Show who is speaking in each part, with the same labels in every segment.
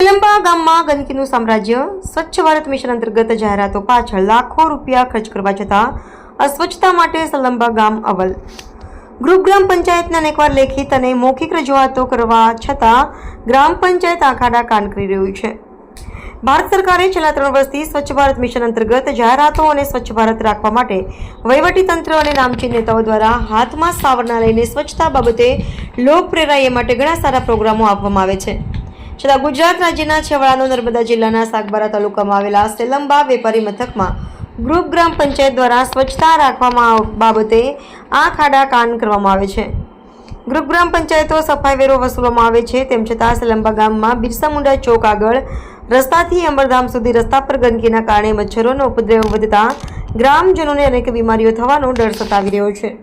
Speaker 1: લંબા ગામમાં ગંદકીનું સામ્રાજ્ય, સ્વચ્છ ભારત મિશન અંતર્ગત જાહેરાતો પાછળ લાખો રૂપિયા ખર્ચ કરવા છતાં અસ્વચ્છતા માટે સલંબા ગામ અવલ. ગ્રુપ ગ્રામ પંચાયતને લેખિત અને મૌખિક રજૂઆતો કરવા છતાં ગ્રામ પંચાયત આખાડા કાન કરી રહ્યું છે. ભારત સરકારે છેલ્લા ત્રણ વર્ષથી સ્વચ્છ ભારત મિશન અંતર્ગત જાહેરાતો અને સ્વચ્છ ભારત રાખવા માટે વહીવટીતંત્ર અને નામચીન નેતાઓ દ્વારા હાથમાં સાવરણા લઈને સ્વચ્છતા બાબતે લોક પ્રેરાય એ માટે ઘણા સારા પ્રોગ્રામો આપવામાં આવે છે. છતાં ગુજરાત રાજ્યના છેવાડાનો નર્મદા જિલ્લાના સાગબારા તાલુકામાં આવેલા સેલંબા વેપારી મથકમાં ગ્રુપ ગ્રામ પંચાયત દ્વારા સ્વચ્છતા રાખવામાં બાબતે આ ખાડા કાન કરવામાં આવે છે. ગ્રુપ ગ્રામ પંચાયતો સફાઈ વેરો વસૂલવામાં આવે છે, તેમ છતાં સેલંબા ગામમાં બિરસા મુંડા ચોક આગળ રસ્તાથી અંબરધામ સુધી રસ્તા પર ગંદકીના કારણે મચ્છરોનો ઉપદ્રવ વધતા ગ્રામજનોને અનેક બીમારીઓ થવાનો ડર સતાવી રહ્યો છે.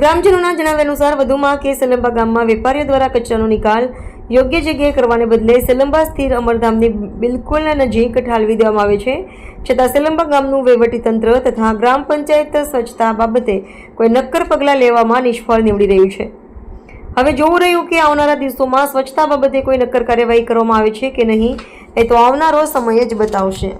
Speaker 1: ગ્રામજનોના જણાવ્યા અનુસાર, વધુમાં કે સેલંબા ગામમાં વેપારીઓ દ્વારા કચરાનો નિકાલ યોગ્ય જગ્યાએ કરવાને બદલે સેલંબા સ્થિર અમરધામની બિલકુલ નજીક ઠાલવી દેવામાં આવે છે. છતાં સેલંબા ગામનું વહીવટીતંત્ર તથા ગ્રામ પંચાયત સ્વચ્છતા બાબતે કોઈ નક્કર પગલાં લેવામાં નિષ્ફળ નીવડી રહ્યું છે. હવે જોવું રહ્યું કે આવનારા દિવસોમાં સ્વચ્છતા બાબતે કોઈ નક્કર કાર્યવાહી કરવામાં આવે છે કે નહીં, એ તો આવનારો સમય જ બતાવશે.